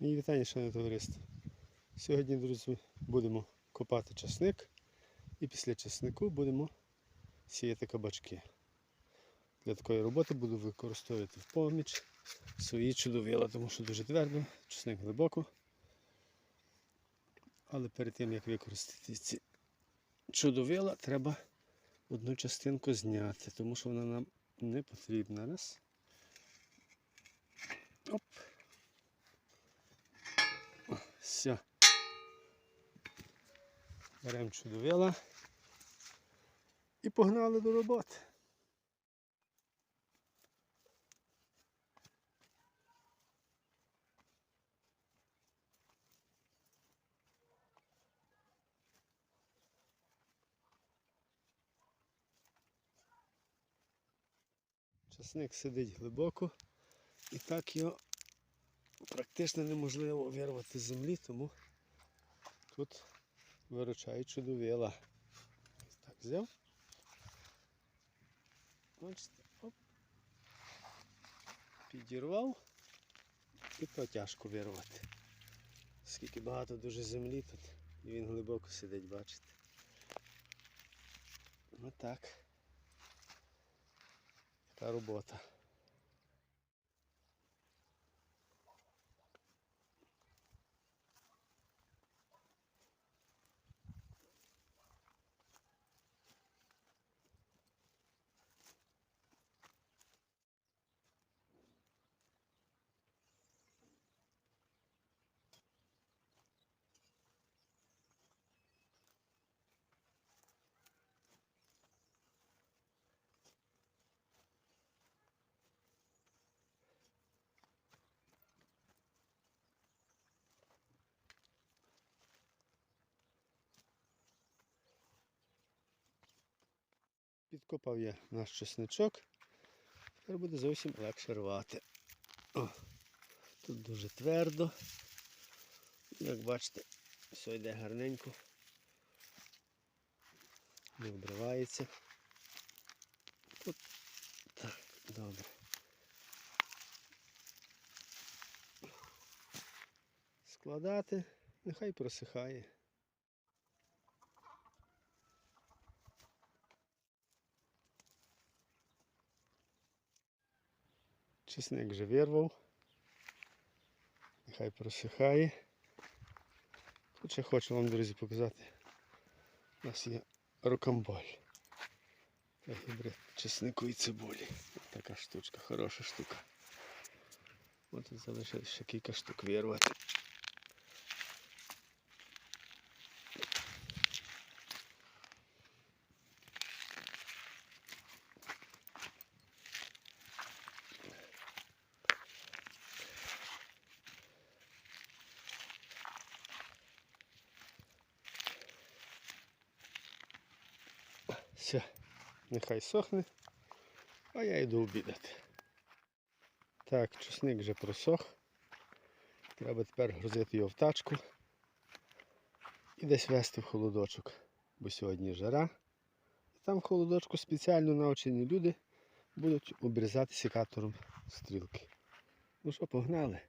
Мій вітання, шановне товариство. Сьогодні, друзі, будемо копати часник і після часнику будемо сіяти кабачки. Для такої роботи буду використовувати в поміч свої чудовила, тому що дуже твердо, часник глибоко. Але перед тим як використати ці чудовила, треба одну частинку зняти, тому що вона нам не потрібна. Раз. Оп. Все. Беремо чудовила і погнали до роботи. Часник сидить глибоко і так його практично неможливо вирвати землі, тому тут виручають чудовила. Так взяв. Бачите, оп. Підірвав і то тяжко вирвати. Скільки багато дуже землі тут, і він глибоко сидить, бачите. Отак. Така робота. Підкопав я наш чесничок. Тепер буде зовсім легше рвати. О, тут дуже твердо. Як бачите, все йде гарненько. Не обривається. Тут так, добре. Складати, нехай просихає. Чесник вже вирвав. Нехай просихає. Тут ще хочу вам, друзі, показати. У нас є рокамболь. Та гібрид чеснику і цибулі. Така штучка, хороша штука. От залишилось ще кілька штук вирвати. Все, нехай сохне, а я йду обідати. Так, чесник вже просох. Треба тепер грузити його в тачку і десь вести в холодочок, бо сьогодні жара. Там в холодочку спеціально навчені люди будуть обрізати секатором стрілки. Ну що, погнали?